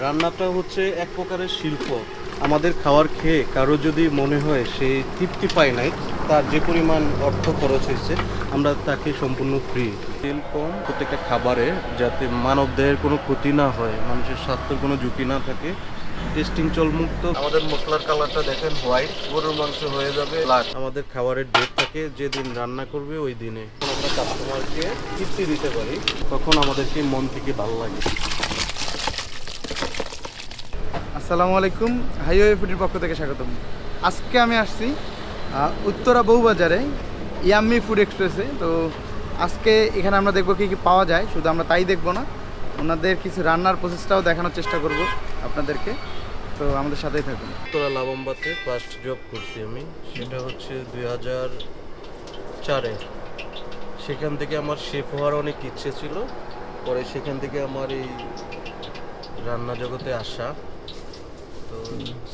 রান্নাটা হচ্ছে এক প্রকারের শিল্প। আমাদের খাবার খেয়ে কারও যদি মনে হয় সে তৃপ্তি পায় নাই তার যে পরিমাণ অর্থ খরচ হয়েছে আমরা তাকে সম্পূর্ণ ফ্রি তেল কম প্রত্যেকটা খাবারে যাতে মানব দেহের কোনো ক্ষতি না হয় মানুষের স্বাস্থ্যের কোনো ঝুঁকি না থাকে টেস্টিং চল মুক্ত আমাদের মশলার কালারটা দেখেন হোয়াইট গরুর মাংস হয়ে যাবে আমাদের খাবারের ডেট থাকে যেদিন রান্না করবে ওই দিনে। আমরা কাস্টমারকে তৃপ্তি দিতে পারি। তখন আমাদেরকে মন থেকে ভালো লাগে। আসসালামু আলাইকুম, হাইওয়ে ফুডের পক্ষ থেকে স্বাগতম। আজকে আমি আসছি উত্তরা বউবাজারে ইয়াম্মি ফুড এক্সপ্রেসে। তো আজকে এখানে আমরা দেখব কী কী পাওয়া যায়, শুধু আমরা তাই দেখব না, ওনাদের কিছু রান্নার প্রসেসটাও দেখানোর চেষ্টা করব আপনাদেরকে। তো আমাদের সাথেই থাকুন। উত্তরা লাবম্বাতে ফার্স্ট জব করছি আমি, সেটা হচ্ছে দুই হাজার চারে। সেখান থেকে আমার শেফ হওয়ার অনেক ইচ্ছে ছিল, পরে সেখান থেকে আমার এই রান্না জগতে আসা। তো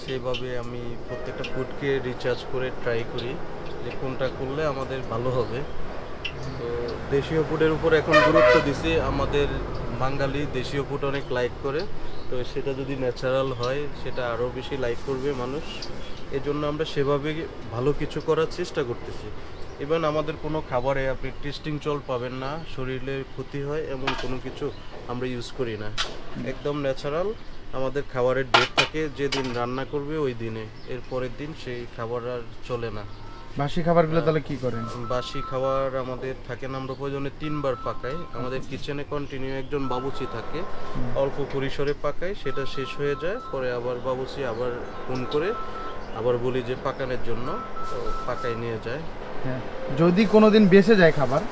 সেভাবে আমি প্রত্যেকটা ফুডকে রিচার্জ করে ট্রাই করি যে কোনটা করলে আমাদের ভালো হবে। তো দেশীয় ফুডের উপর এখন গুরুত্ব দিছি। আমাদের বাঙালি দেশীয় ফুড অনেক লাইক করে। তো সেটা যদি ন্যাচারাল হয়, সেটা আরও বেশি লাইক করবে মানুষ। এজন্য আমরা সেভাবে ভালো কিছু করার চেষ্টা করতেছি। ইভেন আমাদের কোনো খাবারে আপনি টেস্টিং চল পাবেন না শরীরের ক্ষতি হয়, এমন কোনো কিছু আমরা ইউজ করি না। একদম ন্যাচারাল আমাদের খাবারের ডেট থাকে যেদিন রান্না করবে ওই দিনে। এর পরের দিন সেই খাবার আর চলে না। বাসি খাবারগুলো তাহলে কি করেন? বাসি খাবার আমাদের থাকে না আমরা প্রয়োজনে তিনবার পাকাই। আমাদের কিচেনে কন্টিনিউ একজন বাবুচি থাকে অল্প পরিসরে পাকাই সেটা শেষ হয়ে যায় পরে আবার বাবুচি আবার ফোন করে আবার বলি যে পাকানোর জন্য তো পাকাই নিয়ে যায়। হ্যাঁ। যদি কোনো দিন বেঁচে যায় খাবার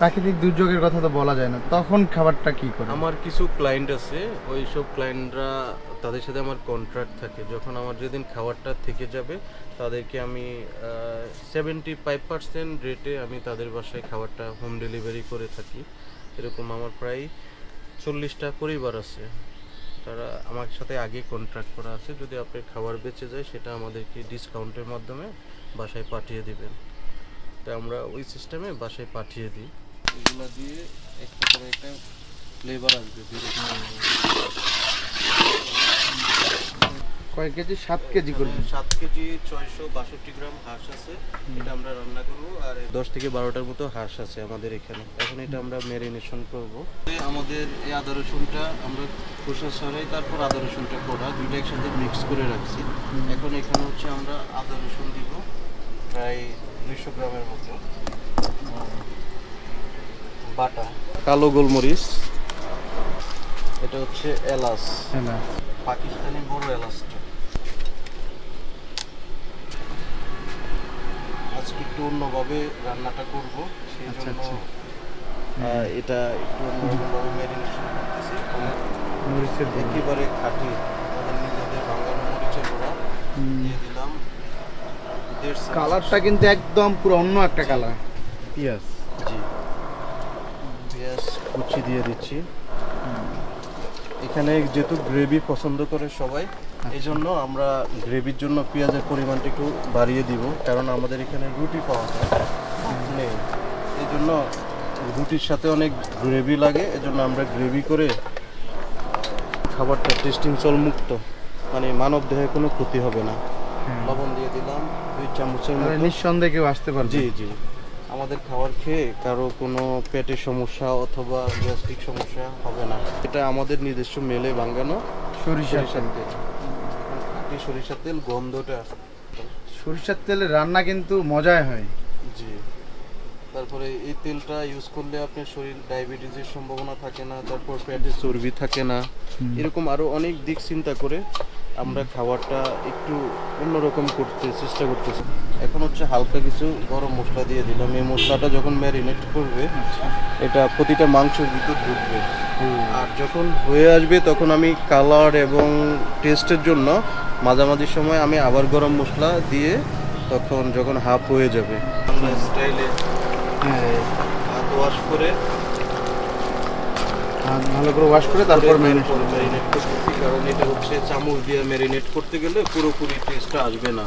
প্রাকৃতিক দুর্যোগের কথা তো বলা যায় না। তখন খাবারটা কি করে? আমার কিছু ক্লায়েন্ট আছে ওই সব ক্লায়েন্টরা তাদের সাথে আমার কন্ট্রাক্ট থাকে। যখন আমার যেদিন খাবারটা থেকে যাবে, তাদেরকে আমি সেভেন্টি ফাইভ পার্সেন্ট রেটে আমি তাদের বাসায় খাবারটা হোম ডেলিভারি করে থাকি। এরকম আমার প্রায় চল্লিশটা পরিবার আছে। তারা আমার সাথে আগে কন্ট্রাক্ট করা আছে। যদি আপনার খাবার বেঁচে যায়, সেটা আমাদেরকে ডিসকাউন্টের মাধ্যমে বাসায় পাঠিয়ে দিবেন। তা আমরা ওই সিস্টেমে বাসায় পাঠিয়ে দিই। এগুলো দিয়ে একটা করে একটা ফ্লেভার আসবে কয়েক কেজি? সাত কেজি করবেন সাত কেজি ছয়শো বাষট্টি গ্রাম হাঁস আছে। এটা আমরা রান্না করব আর দশ থেকে বারোটার মতো হাঁস আছে আমাদের এখানে। এখন এটা আমরা ম্যারিনেশন করব। আমাদের এই আদা রসুনটা আমরা খোসা সরাই তারপর আদা রসুনটা করা দুইটা একসাথে মিক্স করে রাখছি। এখন এখানে হচ্ছে আমরা আদা রসুন দিব প্রায় দুইশো গ্রামের মতো। বাটা। কালো গোলমরিচ। এটা হচ্ছে এলাচ। পাকিস্তানি বড় এলাচটা। আজকে একটু অন্যভাবে রান্নাটা করব সেই আচ্ছা, জন্য আচ্ছা। এটা একটু অন্যভাবে ম্যারিনেশন করতেছি। মরিচের দিন একেবারে খাঁটি। আমাদের নিজেদের বাঙালি মরিচের গুঁড়া দিয়ে দিলাম। কালারটা কিন্তু একদম পুরো অন্য একটা কালার। পিঁয়াজ পেঁয়াজ কুচি দিয়ে দিচ্ছি। এখানে যেহেতু গ্রেভি পছন্দ করে সবাই এই জন্য আমরা গ্রেভির জন্য পেঁয়াজের পরিমাণটা একটু বাড়িয়ে দিব কারণ আমাদের এখানে রুটি পাওয়া যায়। নেই। এই জন্য রুটির সাথে অনেক গ্রেভি লাগে এজন্য আমরা গ্রেভি করে খাবারটা টেস্টিং চল মুক্ত মানে মানব দেহে কোনো ক্ষতি হবে না। লবণ দিয়ে দিলাম দুই চামচের নিঃসন্দেহে কেউ আসতে পারবে। জি জি। আমাদের খাবার খেয়ে কারও কোনো পেটের সমস্যা অথবা গ্যাস্ট্রিক সমস্যা হবে না। এটা আমাদের নিজস্ব মেলে বাঙ্গানো সরিষার তেল। খাঁটি সরিষার তেল গন্ধটা সরিষার তেলের রান্না কিন্তু মজায় হয়। জি। তারপরে এই তেলটা ইউজ করলে আপনার শরীর ডায়াবেটিসের সম্ভাবনা থাকে না তারপর পেটে চর্বি থাকে না। এরকম আরও অনেক দিক চিন্তা করে আমরা খাবারটা একটু অন্যরকম করতে চেষ্টা করতেছি। এখন হচ্ছে হালকা কিছু গরম মশলা দিয়ে দিলাম। এই মশলাটা যখন ম্যারিনেট করবে এটা প্রতিটা মাংসের ভিতর ঢুকবে। আর যখন হয়ে আসবে তখন আমি কালার এবং টেস্টের জন্য মাঝামাঝি সময় আমি আবার গরম মশলা দিয়ে তখন যখন হাফ হয়ে যাবে স্টাইলে হ্যাঁ। হাত ওয়াশ করে ভালো করে ওয়াশ করে তারপর ম্যারিনেট করতেছি কারণ এটা হচ্ছে চামচ দিয়ে ম্যারিনেট করতে গেলে পুরোপুরি টেস্টটা আসবে না।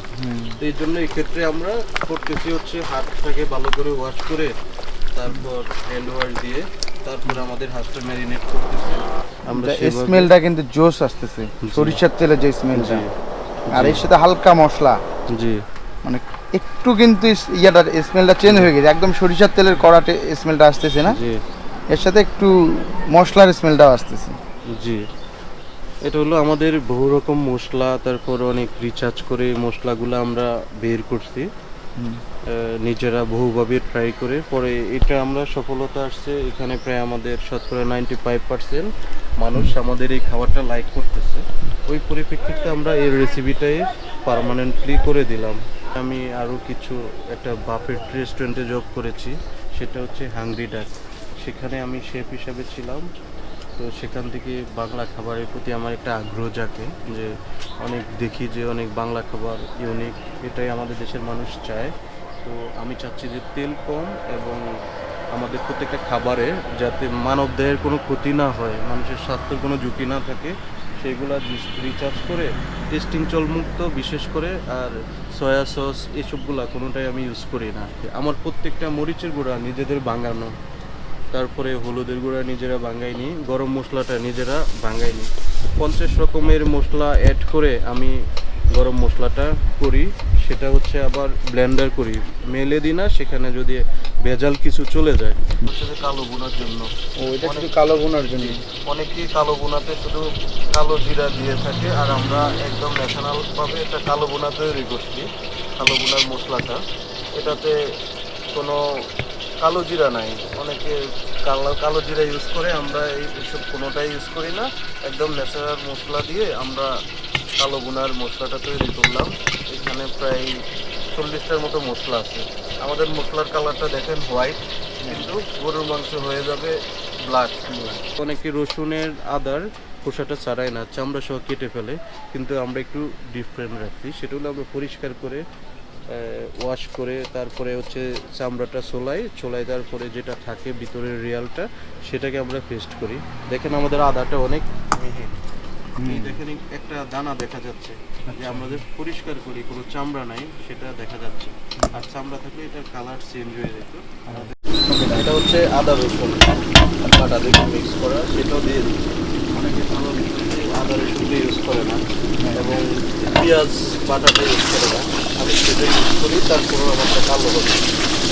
তো এই জন্য এই ক্ষেত্রে আমরা করতেছি হচ্ছে হাতটাকে ভালো করে ওয়াশ করে তারপর হ্যান্ড ওয়াশ দিয়ে তারপরে আমাদের হাঁসটা ম্যারিনেট করতেছি। আমরা স্মেলটা কিন্তু জোস আসতেছে। সরিষার তেলের যে স্মেলটা আর এর সাথে হালকা মশলা। জি। মানে একটু কিন্তু ইয়াটা স্মেলটা চেঞ্জ হয়ে গেছে। একদম সরিষার তেলের কড়াটে স্মেলটা আসতেছে না? জি। এর সাথে একটু মশলার স্মেলটাও আসতেছে। জি। এটা হলো আমাদের বহু রকম মশলা তারপর অনেক রিচার্জ করে মশলাগুলো আমরা বের করছি। নিজেরা বহুভাবে ট্রাই করে। পরে এটা আমরা সফলতা আসছে এখানে প্রায় আমাদের শতকরা নাইনটি ফাইভ পার্সেন্ট মানুষ আমাদের এই খাবারটা লাইক করতেছে। ওই পরিপ্রেক্ষিতে আমরা এই রেসিপিটাই পার্মানেন্টলি করে দিলাম। আমি আরও কিছু একটা বাফেট রেস্টুরেন্টে জব করেছি সেটা হচ্ছে হাংরি ডাক সেখানে আমি শেফ হিসাবে ছিলাম। তো সেখান থেকে বাংলা খাবারের প্রতি আমার একটা আগ্রহ জাগে যে অনেক দেখি যে অনেক বাংলা খাবার ইউনিক এটাই আমাদের দেশের মানুষ চায়। তো আমি চাচ্ছি যে তেল কম এবং আমাদের প্রত্যেকটা খাবারে যাতে মানব দেহের কোনো ক্ষতি না হয়, মানুষের স্বাস্থ্যের কোনো ঝুঁকি না থাকে, সেগুলো রিচার্জ করে টেস্টিং চলমুক্ত বিশেষ করে, আর সয়া সস এসবগুলা কোনোটাই আমি ইউজ করি না। আমার প্রত্যেকটা মরিচের গুঁড়া নিজেদের বাঙানো। তারপরে হলুদের গুঁড়া নিজেরা বাঙাইনি গরম মশলাটা নিজেরা বাঙাইনি পঞ্চাশ রকমের মশলা অ্যাড করে আমি গরম মশলাটা করি সেটা হচ্ছে আবার ব্লেন্ডার করি। মেলে দিই না সেখানে যদি ভেজাল কিছু চলে যায়। হচ্ছে কালো বোনার জন্য। ও এটা শুধু কালো বোনার জন্য? অনেকেই কালো বোনাতে শুধু কালো জিরা দিয়ে থাকে আর আমরা একদম ন্যাশনালভাবে একটা কালো বোনা তৈরি করছি কালো বোনার মশলাটা। এটাতে কোনো কালো জিরা নাই। অনেকে কালো কালো জিরা ইউজ করে, আমরা এই এসব কোনোটাই ইউজ করি না। একদম ন্যাচারাল মশলা দিয়ে আমরা কালো বোনার মশলাটা তৈরি করলাম। এখানে প্রায় চল্লিশটার মতো মশলা আছে। আমাদের মশলার কালারটা দেখেন হোয়াইট কিন্তু গরুর মাংস হয়ে যাবে ব্ল্যাক অনেকে রসুনের আদার খোসাটা ছাড়াই না চামড়া সহ কেটে ফেলে, কিন্তু আমরা একটু ডিফারেন্ট রাখি। সেটা হলো আমরা পরিষ্কার করে ওয়াশ করে তারপরে হচ্ছে চামড়াটা ছোলাই ছোলাই তারপরে যেটা থাকে ভিতরের রিয়ালটা সেটাকে আমরা পেস্ট করি। দেখেন আমাদের আদাটা অনেক মিহি। দেখেন একটা দানা দেখা যাচ্ছে যে আমাদের পরিষ্কার করি কোনো চামড়া নাই সেটা দেখা যাচ্ছে। আর চামড়া থাকলে এটার কালার চেঞ্জ হয়ে যেত। এটা হচ্ছে আদা রসুন। বাটা দিয়ে মিক্স করা সেটাও দিয়ে দিচ্ছি। অনেকে ভালো আদা রসুন দিয়ে ইউজ করে না। এবং পেঁয়াজ বাটাটা ইউজ করে না। ইউজ করি কালো হবে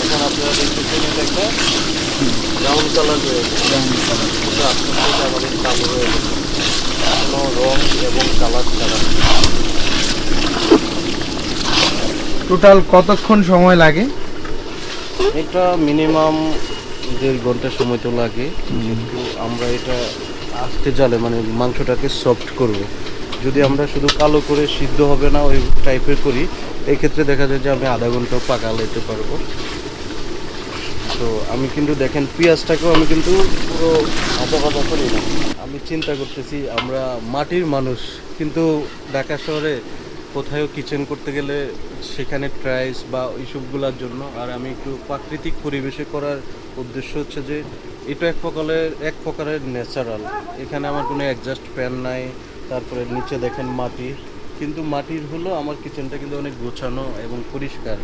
এখন আপনারা দেখতেছেন এটা একটা ব্রাউন কালার হয়ে গেছে আমাদের কালো গেছে কোনো রং এবং কালার ছাড়া টোটাল কতক্ষণ সময় লাগে? এটা মিনিমাম দেড় ঘণ্টা সময় তো লাগে। কিন্তু আমরা এটা আস্তে জালে মানে মাংসটাকে সফট করব। যদি আমরা শুধু কালো করে সিদ্ধ হবে না ওই টাইপের করি এই ক্ষেত্রে দেখা যায় যে আমি আধা ঘণ্টা পাকা লাইতে পারব। তো আমি কিন্তু দেখেন, পেঁয়াজটাকেও আমি কিন্তু পুরো ভাজা করি না আমি চিন্তা করতেছি, আমরা মাটির মানুষ, কিন্তু ঢাকা শহরে কোথাও কিচেন করতে গেলে সেখানে ট্রাইস বা ওইসবগুলোর জন্য, আর আমি একটু প্রাকৃতিক পরিবেশে করার উদ্দেশ্য হচ্ছে যে, এটা এক প্রকারের এক প্রকারের ন্যাচারাল এখানে আমার কোনো অ্যাডজাস্ট প্যান নাই, তারপরে নিচে দেখেন মাটি। কিন্তু মাটির হলো আমার কিচেনটা কিন্তু অনেক গোছানো এবং পরিষ্কার।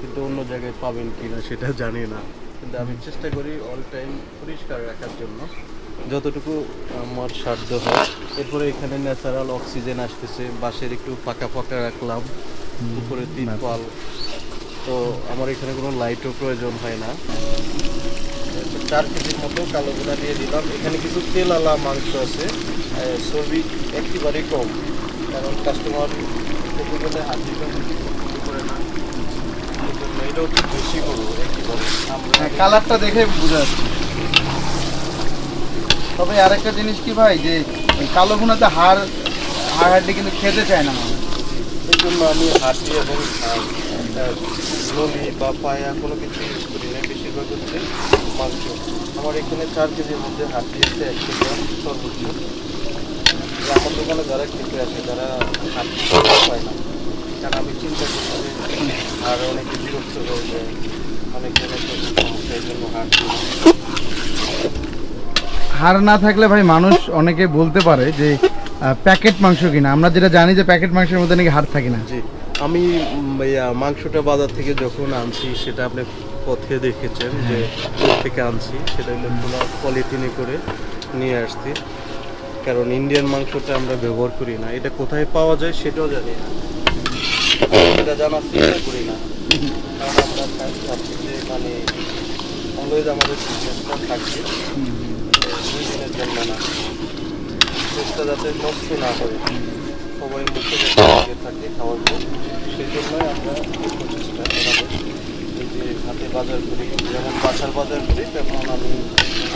কিন্তু অন্য জায়গায় পাবেন কিনা সেটা জানি না। কিন্তু আমি চেষ্টা করি অল টাইম পরিষ্কার রাখার জন্য। যতটুকু আমার সাধ্য হয়। এরপরে এখানে ন্যাচারাল অক্সিজেন আসতেছে। বাঁশের একটু ফাঁকা ফাঁকা রাখলাম। উপরে তিরপাল তো আমার এখানে কোনো লাইটও প্রয়োজন হয় না। তো চার কেজির মতো কালো গুঁড়া দিয়ে দিলাম। এখানে কিছু তেল আলা মাংস আছে। চর্বি একেবারেই কম। কারণ কাস্টমার গেলে হাত করে না। জন্য বেশি আমরা কালারটা দেখে বোঝা যাচ্ছে। তবে আরেকটা জিনিস কি ভাই যে কালো ভুনাতে হাড় হাড় হাড্ডি কিন্তু খেতে চায় না মানুষ। এই জন্য আমি হাঁটি এবং নলি বা পায়া কোনো কিছু ইউজ করি না বেশিরভাগ হচ্ছে মাংস। আমার এখানে চার কেজির মধ্যে হাঁটি আছে এক কেজি সর্বোচ্চ। আমার দোকানে যারা খেতে আসে যারা না। কারণ আমি চিন্তা করছি আর অনেকে বিরক্ত হয়ে যায় অনেক সমস্যা এই জন্য হাঁটি হাড় না। থাকলে ভাই মানুষ অনেকে বলতে পারে যে প্যাকেট মাংস কিনা। আমরা যেটা জানি যে প্যাকেট মাংসের মধ্যে নাকি হাড় থাকে না। জি আমি মাংসটা বাজার থেকে যখন আনছি সেটা আপনি পথে দেখেছেন যে দূর থেকে আনছি সেটা হলো পলিথিনে করে নিয়ে আসছি। কারণ ইন্ডিয়ান মাংসটা আমরা ব্যবহার করি না। এটা কোথায় পাওয়া যায় সেটাও জানি না। এটা জানার চেষ্টা করি না। কারণ আমরা যে মানে অলওয়েজ আমাদের চেষ্টা থাকবে দুই দিনের জন্য না। চেষ্টা যাতে নষ্ট না হয়। সবাই মুখে থাকে খাওয়ার পর সেই জন্যই আমরা যে হাতে বাজার করি যেমন বাসার বাজার করি তেমন আমি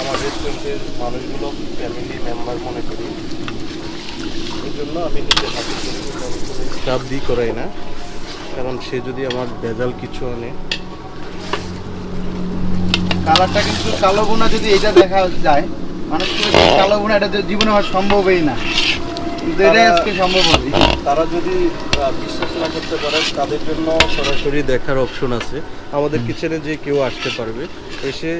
আমার রেস্টুরেন্টের মানুষগুলো ফ্যামিলি মেম্বার মনে করি। এই জন্য আমি নিজে হাতে করি স্টাফ দিয়ে করাই না। কারণ সে যদি আমার ভেজাল কিছু আনে। কালারটা কিন্তু কালো বোনা যদি এটা দেখা যায় মানুষ কালো বোনা এটা জীবনে হওয়া সম্ভবই না। কিন্তু এটাই তারা- আজকে সম্ভব হবে। তারা যদি বিশ্বাস না করতে পারে তাদের জন্য সরাসরি দেখার অপশন আছে। আমাদের কিচেনে যে কেউ আসতে পারবে এসে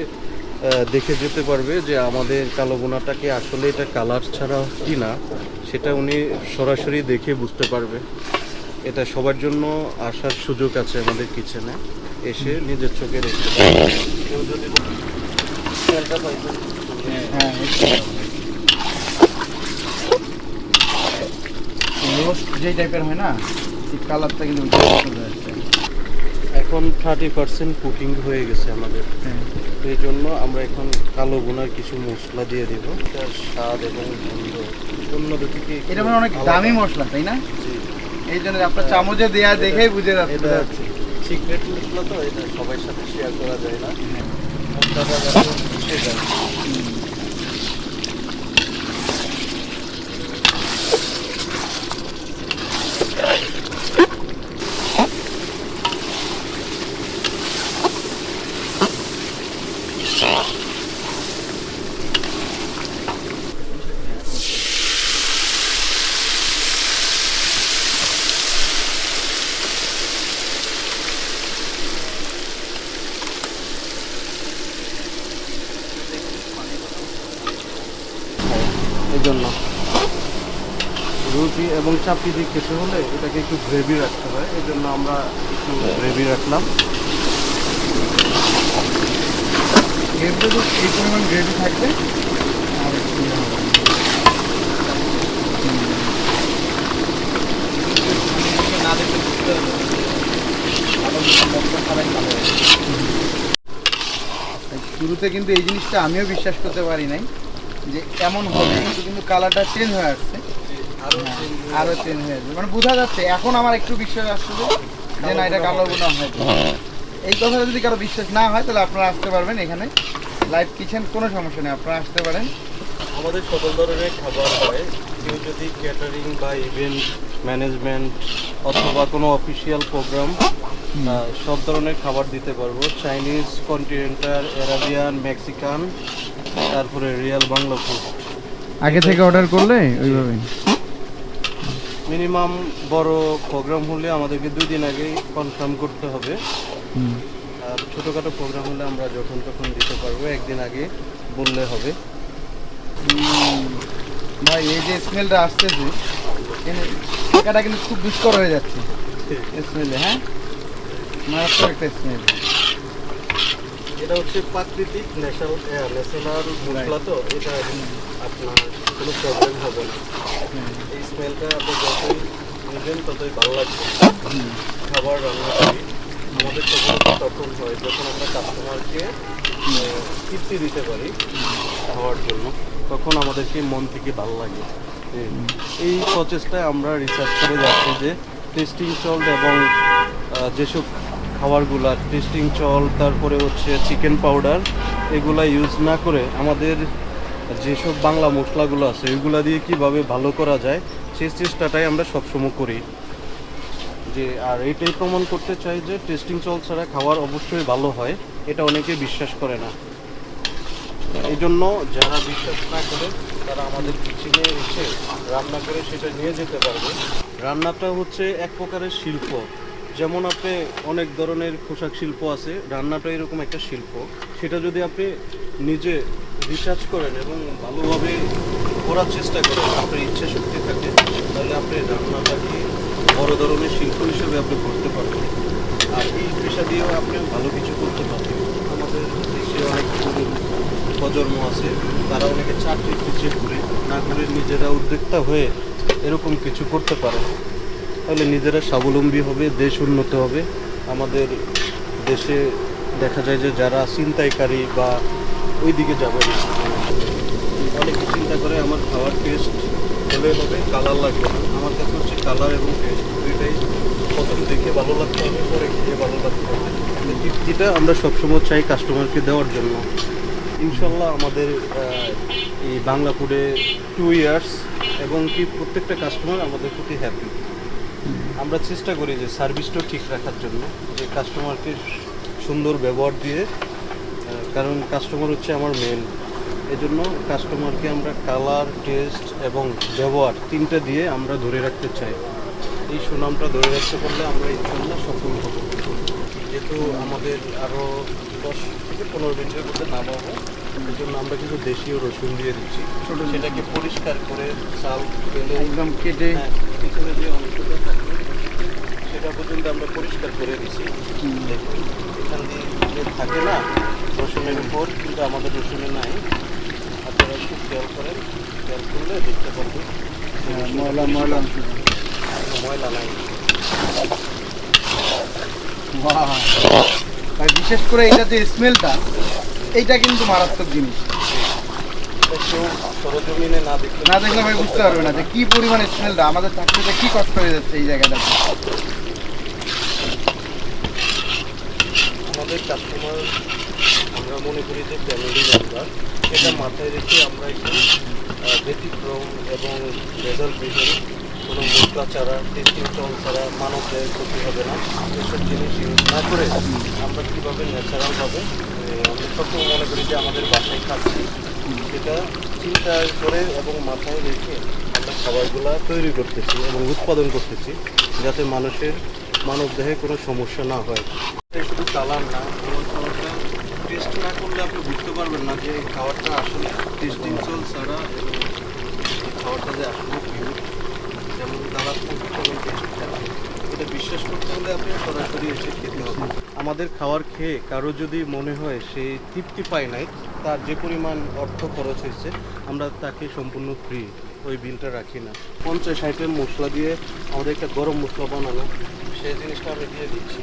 দেখে যেতে পারবে যে আমাদের কালো বোনাটাকে আসলে এটা কালার ছাড়া কি না সেটা উনি সরাসরি দেখে বুঝতে পারবে। এটা সবার জন্য আসার সুযোগ আছে আমাদের কিচেনে এসে নিজের চোখে দেখতে পারবে। কেউ যদি স্মেলটা পাইতো, হ্যাঁ রোস্ট যে টাইপের হয় না কালারটা কিন্তু চলে আসছে। এখন থার্টি পার্সেন্ট কুকিং হয়ে গেছে আমাদের। হ্যাঁ। এই জন্য আমরা এখন কালো বোনার কিছু মশলা দিয়ে দিব। তার স্বাদ এবং গন্ধ অন্যদের থেকে এটা মানে অনেক দামি মশলা তাই না? এই জন্য আপনার চামচে দেয়া দেখেই বুঝে যাচ্ছে। সিক্রেট মশলা তো এটা সবার সাথে শেয়ার করা যায় না। মশলাটা যাতে মিশে যায় এই জন্য চাপটি দিয়ে খেতে হলে এটাকে একটু গ্রেভি রাখতে হয়, এই জন্য আমরা একটু গ্রেভি রাখলাম। এই পরিমাণ গ্রেভি থাকবে। আর শুরুতে কিন্তু এই জিনিসটা আমিও বিশ্বাস করতে পারি নাই যে এমন হবে, কিন্তু কিন্তু কালারটা চেঞ্জ হয়ে আসছে। আরও চেঞ্জ হয়ে মানে বোঝা যাচ্ছে এখন আমার একটু বিশ্বাস আসছে যে না এটা কালো বোনা হয় এই কথাটা যদি কারও বিশ্বাস না হয় তাহলে আপনারা আসতে পারবেন এখানে। লাইভ কিচেন কোনো সমস্যা নেই আপনারা আসতে পারেন। আমাদের সকল ধরনের খাবার হয়। কেউ যদি ক্যাটারিং বা ইভেন্ট ম্যানেজমেন্ট অথবা কোনো অফিসিয়াল প্রোগ্রাম সব ধরনের খাবার দিতে পারব। চাইনিজ কন্টিনেন্টাল অ্যারাবিয়ান মেক্সিকান তারপরে রিয়াল বাংলা ফুড আগে থেকে অর্ডার করলে ওইভাবে মিনিমাম বড় প্রোগ্রাম হলে আমাদেরকে দুই দিন আগেই কনফার্ম করতে হবে। আর ছোটোখাটো প্রোগ্রাম হলে আমরা যখন তখন দিতে পারব একদিন আগে বললে হবে। ভাই এই যে স্মেলটা আসতেছে টাকাটা কিন্তু খুব দুষ্কর হয়ে যাচ্ছে। স্মেলে হ্যাঁ? মারাত্মক একটা স্মেল এটা হচ্ছে প্রাকৃতিক ন্যাচারাল ন্যাচারাল মশলা তো এটা আপনার কোনো প্রবলেম হবে না। এই স্মেলটা আপনি যতই নেবেন, ততই ভালো লাগবে। খাবার, রান্না করি। আমাদের তখন হয়। যখন আমরা কাস্টমারকে তৃপ্তি দিতে পারি খাওয়ার জন্য, তখন আমাদেরকে মন থেকে ভালো লাগে। এই প্রচেষ্টায় আমরা রিসার্চ করে যাচ্ছি যে টেস্টিং সল্ট এবং যেসব খাবারগুলা টেস্টিং চল, তারপরে হচ্ছে চিকেন পাউডার এগুলা ইউজ না করে আমাদের যেসব বাংলা মশলাগুলো আছে, এগুলা দিয়ে কীভাবে ভালো করা যায়, সেই চেষ্টাটাই আমরা সবসময় করি। যে, আর এটাই প্রমাণ করতে চাই যে টেস্টিং চল ছাড়া খাবার অবশ্যই ভালো হয়, এটা অনেকে বিশ্বাস করে না। এই জন্য যারা বিশ্বাস না করে, তারা আমাদের কিচেনে এসে রান্না করে সেটা নিয়ে যেতে পারবে। রান্নাটা হচ্ছে এক প্রকারের শিল্প। যেমন আপনি অনেক ধরনের পোশাক শিল্প আছে, রান্নাটা এরকম একটা শিল্প। সেটা যদি আপনি নিজে রিসার্চ করেন এবং ভালোভাবে করার চেষ্টা করেন। আপনার ইচ্ছা শক্তি থাকে, তাহলে আপনি রান্নাটাকে বড় ধরনের শিল্প হিসেবে আপনি করতে পারবেন। আর এই পেশা দিয়েও আপনি ভালো কিছু করতে পারবেন। আমাদের দেশে অনেক প্রজন্ম আছে, তারা অনেকে চাকরি পিছিয়ে ঘুরে, না করে নিজেরা উদ্যোক্তা হয়ে এরকম কিছু করতে পারে। তাহলে নিজেরা স্বাবলম্বী হবে, দেশ উন্নত হবে। আমাদের দেশে দেখা যায় যে যারা ছিনতাইকারী বা ওই দিকে যাবে। অনেকে চিন্তা করে আমার খাওয়ার টেস্ট হলে হবে কালার লাগবে আমার কাছে হচ্ছে কালার এবং টেস্ট দুইটাই প্রথম দেখে ভালো লাগতে হবে পরে খেয়ে ভালো লাগতে হবে এই তৃপ্তিটা আমরা সবসময় চাই কাস্টমারকে দেওয়ার জন্য। ইনশাল্লাহ আমাদের এই বাংলা ফুডে টু ইয়ার্স এবং কি প্রত্যেকটা কাস্টমার আমাদের প্রতি হ্যাপি আমরা চেষ্টা করি যে সার্ভিসটাও ঠিক রাখার জন্য যে কাস্টমারকে সুন্দর ব্যবহার দিয়ে কারণ কাস্টমার হচ্ছে আমার মেন এজন্য কাস্টমারকে আমরা কালার টেস্ট এবং ব্যবহার তিনটা দিয়ে আমরা ধরে রাখতে চাই। এই সুনামটা ধরে রাখতে পারলে আমরা এই ইনশাল্লাহ সফল হব। যেহেতু আমাদের আরও দশ থেকে পনেরো মিনিটের মধ্যে নামাবো এই জন্য আমরা কিন্তু দেশীয় রসুন দিয়ে দিচ্ছি। ছোট সেটাকে পরিষ্কার করে চাল ফেলে একদম কেটে হ্যাঁ, পিছনে যে অংশটা থাকে, সেটা পর্যন্ত আমরা পরিষ্কার করে দিচ্ছি। দেখুন এখান দিয়ে থাকে না রসুনের উপর কিন্তু আমাদের রসুনে নাই। আপনারা একটু খেয়াল করেন খেয়াল করলে দেখতে পারবেন। হ্যাঁ, ময়লা ময়লা ময়লা নাই। বিশেষ করে এটা যে স্মেলটা এইটা কিন্তু মারাত্মক জিনিস। সরজমিনে না দেখলে না দেখলে ভাই বুঝতে পারবে না যে কি পরিমাণ স্মেলটা আমাদের চাকরিতে কি কষ্ট হয়ে যাচ্ছে এই জায়গাটা। আমাদের কাস্টমার আমরা মনে করি যে ফ্যামিলি মেম্বার সেটা মাথায় রেখে আমরা একটু ব্যতিক্রম এবং রেজাল্ট বিহীন কোনো মশলা ছাড়া টেস্টিং চল ছাড়া মানব দেহের ক্ষতি হবে না। এসব জিনিস ইউজ না করে আমরা কীভাবে ন্যাচারালভাবে আমরা সবসময় মনে করি যে আমাদের বাসায় খাচ্ছি। সেটা চিন্তা করে এবং মাথায় রেখে আমরা খাবারগুলো তৈরি করতেছি এবং উৎপাদন করতেছি, যাতে মানুষের মানব দেহে কোনো সমস্যা না হয়। এটা শুধু চালান না টেস্ট না করলে আপনি বুঝতে পারবেন না যে খাবারটা আসলে টেস্টিং চল ছাড়া এবং খাবারটা যে আসলে পিওর যেমন টেস্ট এটা বিশ্বাস করতে হলে আপনি সরাসরি এসে খেতে হবে। আমাদের খাবার খেয়ে কারও যদি মনে হয় সে তৃপ্তি পায় নাই, তার যে পরিমাণ অর্থ খরচ হয়েছে, আমরা তাকে সম্পূর্ণ ফ্রি ওই বিলটা রাখি না। পঞ্চাশ আইটেম মশলা দিয়ে আমাদের একটা গরম মশলা বানানো, সেই জিনিসটা আমরা দিয়ে দিচ্ছি।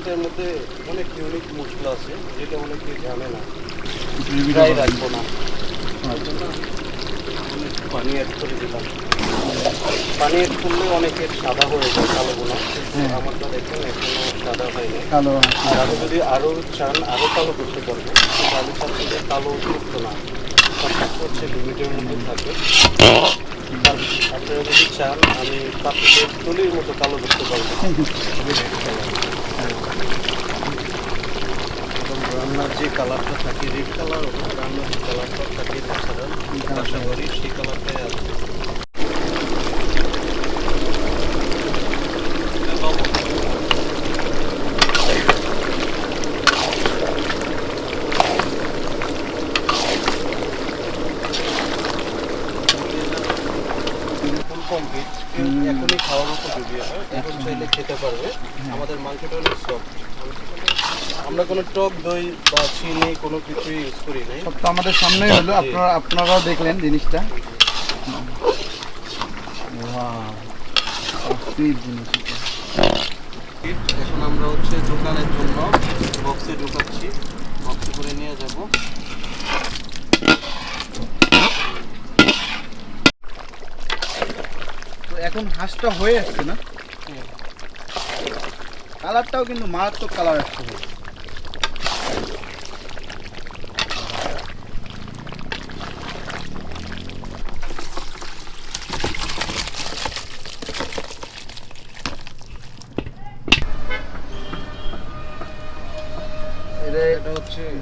এটার মধ্যে অনেক ইউনিক মশলা আছে যেটা অনেকে জানে না। ড্রাই রাখব না। তার একটু পানি অ্যাড করে দিলাম। পানি অ্যাড করলে অনেকের সাদা হয়ে যায় কালো গোনা হ্যাঁ। আমারটা দেখুন এখনও সাদা হয়নি কালো আর আমি যদি আরও চান আরও কালো করতে পারব আমি চাচ্ছি কালো অতিরিক্ত না। হচ্ছে লিমিটের মধ্যে থাকে। আপনারা যদি চান আমি পাখিদের তলির মতো কালো করতে পারব এবং রান্নার যে কালারটা থাকে রেড কালার রান্নার যে কালারটা থাকে ন্যাচারাল আশা করি সেই কালারটাই আছে কমপ্লিট এখনই খাওয়ার উপযোগী হয় এখন চাইলে খেতে পারবে। আমাদের মাংসটা অনেক সফট আমরা কোনো টক দই বা চিনি কোনো কিছুই ইউজ করি নাই। সব তো আমাদের সামনেই হলো আপনারা আপনারাও দেখলেন জিনিসটা। এখন আমরা হচ্ছে দোকানের জন্য বক্সে ঢুকাচ্ছি। বক্সে করে নিয়ে যাব। তো এখন হাঁসটা হয়ে আসছে না? কালারটাও কিন্তু মারাত্মক কালার আসছে।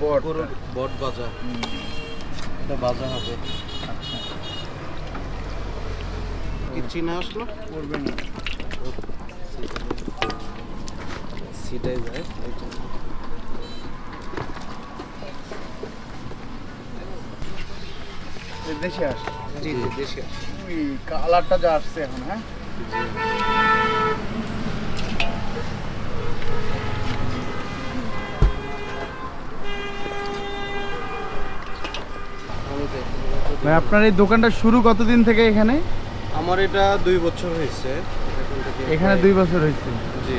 বট। গরুর বট ভাজা এটা ভাজা হবে। আচ্ছা। চিনা আসলো? করবে না। সিটাই যায়। দেশি হাঁস জি দেশি উই, কালারটা যা আসছে এখন হ্যাঁ? ভাই আপনার এই দোকানটা শুরু কতদিন থেকে এখানে? আমার এটা দুই বছর হয়েছে। এখানে দুই বছর হয়েছে। জি।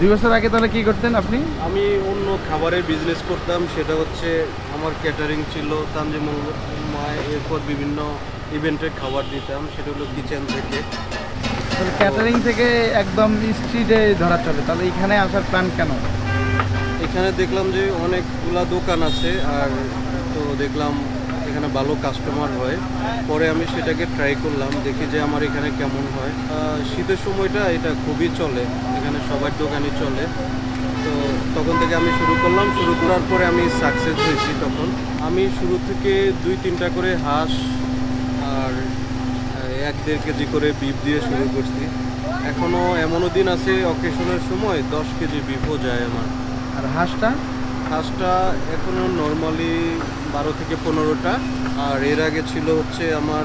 দুই বছর আগে তাহলে কি করতেন আপনি? আমি অন্য খাবারের বিজনেস করতাম সেটা হচ্ছে আমার ক্যাটারিং ছিল তানজিমঙ্গমায় এরপর বিভিন্ন ইভেন্টের খাবার দিতাম সেটা হলো কিচেন থেকে। ক্যাটারিং থেকে একদম স্ট্রিটে ধরা চলে। তাহলে এখানে আসার প্ল্যান কেন? এখানে দেখলাম যে অনেকগুলা দোকান আছে আর তো দেখলাম এখানে ভালো কাস্টমার হয়। পরে আমি সেটাকে ট্রাই করলাম, দেখি যে আমার এখানে কেমন হয়। শীতের সময়টা এটা খুবই চলে, এখানে সবার দোকানই চলে। তো তখন থেকে আমি শুরু করলাম, শুরু করার পরে আমি সাকসেস হয়েছি তখন। আমি শুরু থেকে দুই তিনটা করে হাঁস আর এক দেড় কেজি করে বিফ দিয়ে শুরু করছি। এখনও এমনও দিন আছে অকেশনের সময় দশ কেজি বিফও যায় আমার। আর হাঁসটা? হাঁসটা এখনও নর্মালি বারো থেকে পনেরোটা আর এর আগে ছিল হচ্ছে আমার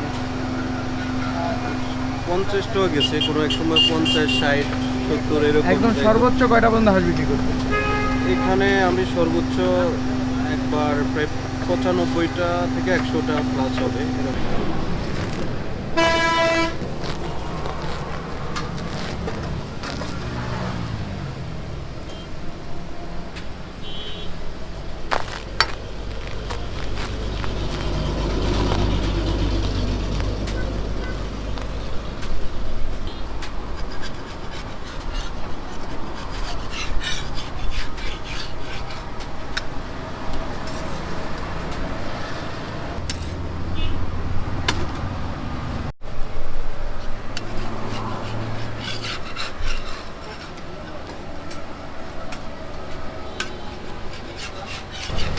পঞ্চাশটাও গেছে কোনো এক সময় পঞ্চাশ ষাট সত্তর এরকম একদম সর্বোচ্চ কয়টা পর্যন্ত হাঁস বিক্রি করতেন এখানে আমি সর্বোচ্চ একবার প্রায় পঁচানব্বইটা থেকে একশোটা প্লাস হবে এরকম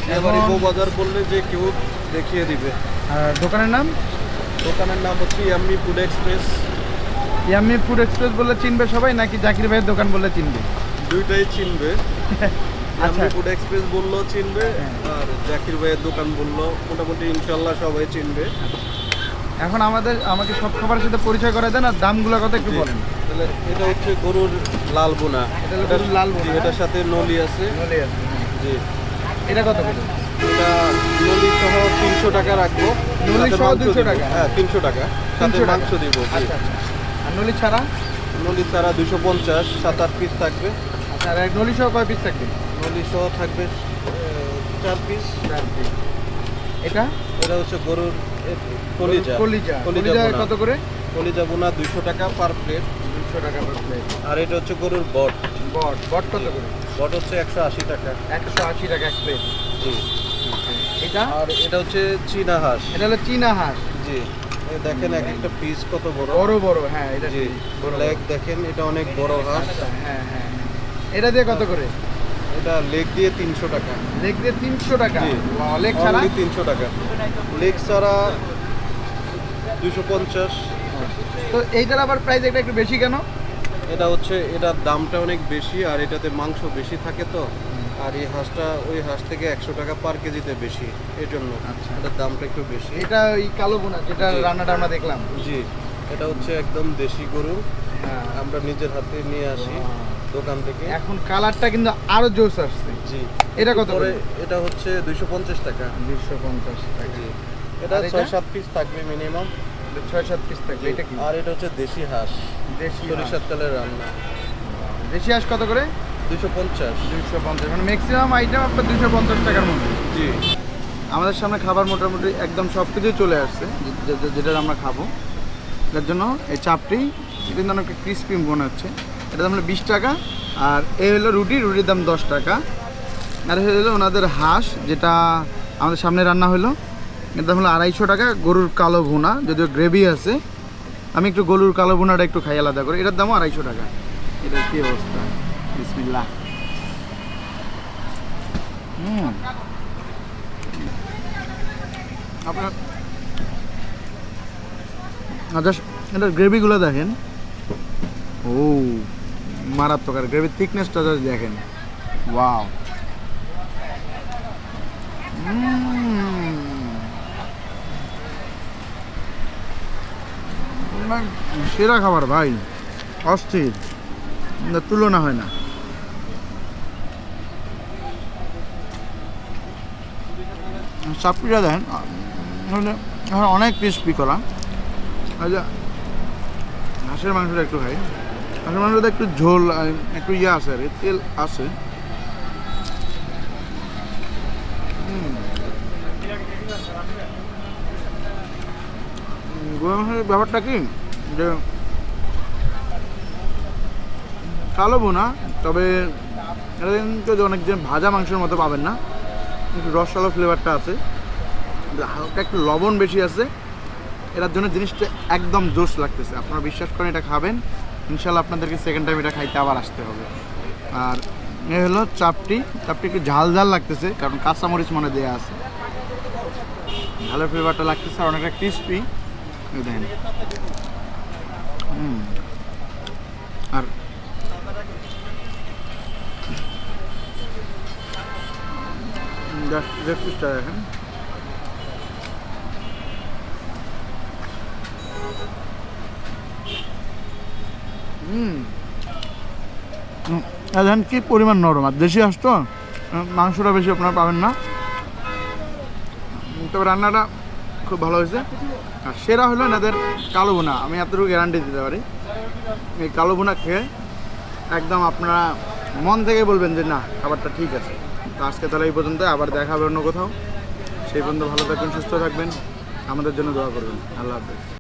এবারে এখন- বাজার করলে যে কেউ দেখিয়ে দিবে। আর দোকানের নাম? দোকানের নাম হচ্ছে yummy food express. Yummy food express বলে চিনবে সবাই নাকি জাকির ভাইয়ের দোকান বলে চিনবে? দুইটাই চিনবে। আচ্ছা। ফুড এক্সপ্রেস বললেও চিনবে হ্যাঁ। আর জাকির ভাইয়ের দোকান বলল মোটামুটি ইনশাল্লাহ সবাই চিনবে। এখন আমাদের আমাকে সব খাবারের সাথে পরিচয় করে দেন আর দামগুলো কথা একটু। বলেন। তাহলে এটা হচ্ছে গরুর লাল বোনা এটা লাল বোনা। জি, এটার সাথে নলি আছে। জি। এটা কত করে? এটা নলি সহ তিনশো টাকা রাখব। নলি সহ মাংস 200 দিব। টাকা? হ্যাঁ তিনশো টাকা। সাথে 300 মাংস দিব আচ্ছা আচ্ছা। আর নলি ছাড়া? নলি ছাড়া দুশো পঞ্চাশ সাত আট পিস থাকবে। আচ্ছা আর নলি সহ কয় পিস থাকবে? নলি সহ থাকবে আহ, চার পিস এটা? এটা হচ্ছে গরুর কলিজা। কলিজা। কলিজা কলিজা কত করে? কলিজা বোনা দুইশো টাকা পার প্লেট দুশো টাকা পার প্লেট আর এটা হচ্ছে গরুর বট। বট। বট কত করে? বট হচ্ছে একশো আশি টাকা। একশো আশি টাকা এক প্লেট জি। এটা? আর এটা হচ্ছে চীনা হাঁস। এটা হলো চীনা হাঁস। জি। দেখেন এক একটা পিস কত বড়? বড় বড় হ্যাঁ এটা জি। বড় লেগ দেখেন এটা অনেক বড় হাঁস। আচ্ছা, হ্যাঁ হ্যাঁ এটা দিয়ে কত করে? এটা লেগ দিয়ে তিনশো টাকা। লেগ দিয়ে তিনশো টাকা। লেগ ছাড়া? তিনশো টাকা। লেগ ছাড়া দুশো পঞ্চাশ। তো এইটার আবার প্রাইস এটা একটু বেশি কেন? এটা হচ্ছে এটার দামটা অনেক বেশি আর এটাতে মাংস বেশি থাকে তো। আর এই হাঁসটা ওই হাঁস থেকে একশো টাকা পার কেজিতে বেশি। এই জন্য আচ্ছা। এটার দামটা একটু বেশি। এটা ওই কালো বোনা যেটা। রান্নাটা আমরা দেখলাম। জি। এটা হচ্ছে একদম দেশি গরু। হ্যাঁ। আমরা নিজের হাতে নিয়ে আসি দোকান থেকে। এখন কালারটা কিন্তু আরও জোস আসছে। জি। এটা কত করে? এটা হচ্ছে দুইশো পঞ্চাশ টাকা। দুইশো পঞ্চাশ টাকা। জি। এটা ছয় সাত পিস থাকবে মিনিমাম ছয় সাত পিস থাকবে। এটা কি? আর এটা হচ্ছে দেশি হাঁস। দেশি সরিষার তেলের রান্না। দেশি হাঁস কত করে? দুইশো পঞ্চাশ। দুশো পঞ্চাশ। মানে ম্যাক্সিমাম আইটেম আপনার দুশো পঞ্চাশ টাকার মধ্যে। জি। আমাদের সামনে খাবার মোটামুটি একদম সব কিছুই চলে আসছে যেটা আমরা খাব। যার জন্য এই চাপটি কিন্তু অনেকটা ক্রিস্পি মনে হচ্ছে। এটা দাম হলো বিশ টাকা আর এই হলো রুটি রুটির দাম দশ টাকা। আর হলো ওনাদের হাঁস যেটা আমাদের সামনে রান্না হলো। এর দাম হলো আড়াইশো টাকা গরুর কালো ভুনা যদিও গ্রেভি আছে। আমি একটু গরুর কালো ভুনাটা একটু খাই আলাদা করে। এটার দামও আড়াইশো টাকা। এটার কী অবস্থা? বিসমিল্লাহ। হুম। আপনার আচ্ছা এটার দেখেন। ও, মারাত্মক, আর গ্রেভির থিকনেসটা যদি দেখেন। ওয়াও। সেরা খাবার ভাই। অস্থির। তুলনা হয় না। চাপড়িটা দেন এখন অনেক ক্রিস্পি করা আচ্ছা হাঁসের মাংসটা একটু খাই। হাঁসের মাংসটা একটু ঝোল একটু ইয়ে আছে, আর তেল আছে। মাংসের ব্যাপারটা কি? যে কালো বোনা তবে এটা কিন্তু অনেক ভাজা মাংসের মতো পাবেন না। একটু রসালো ফ্লেভারটা আছে। হালকা একটু লবণ বেশি আছে। এটার জন্য জিনিসটা একদম জোশ লাগতেছে। আপনারা বিশ্বাস করেন, এটা খাবেন। ইনশাল্লাহ আপনাদেরকে সেকেন্ড টাইম এটা খাইতে আবার আসতে হবে। আর এ হলো চাপটি। চাপটি একটু ঝাল ঝাল লাগতেছে, কারণ কাঁচামরিচ মনে দেওয়া আছে। ঝালের ফ্লেভারটা লাগতেছে আর অনেকটা ক্রিস্পি দেখেন। হুম। লেগ পিসটা দেখেন দেখেন কি পরিমাণ নরম? আর দেশি হাঁস তো? মাংসটা বেশি আপনারা পাবেন না? তবে রান্নাটা খুব ভালো হয়েছে। আর সেরা হলো এনাদের কালো বোনা আমি এতটুকু গ্যারান্টি দিতে পারি। এই কালো বোনা খেয়ে একদম আপনারা মন থেকে বলবেন যে, না, খাবারটা ঠিক আছে। তো আজকে তাহলে এই পর্যন্ত, আবার দেখা হবে অন্য কোথাও। সেই পর্যন্ত ভালো থাকবেন, সুস্থ থাকবেন। আমাদের জন্য দোয়া করবেন। আল্লাহ হাফেজ।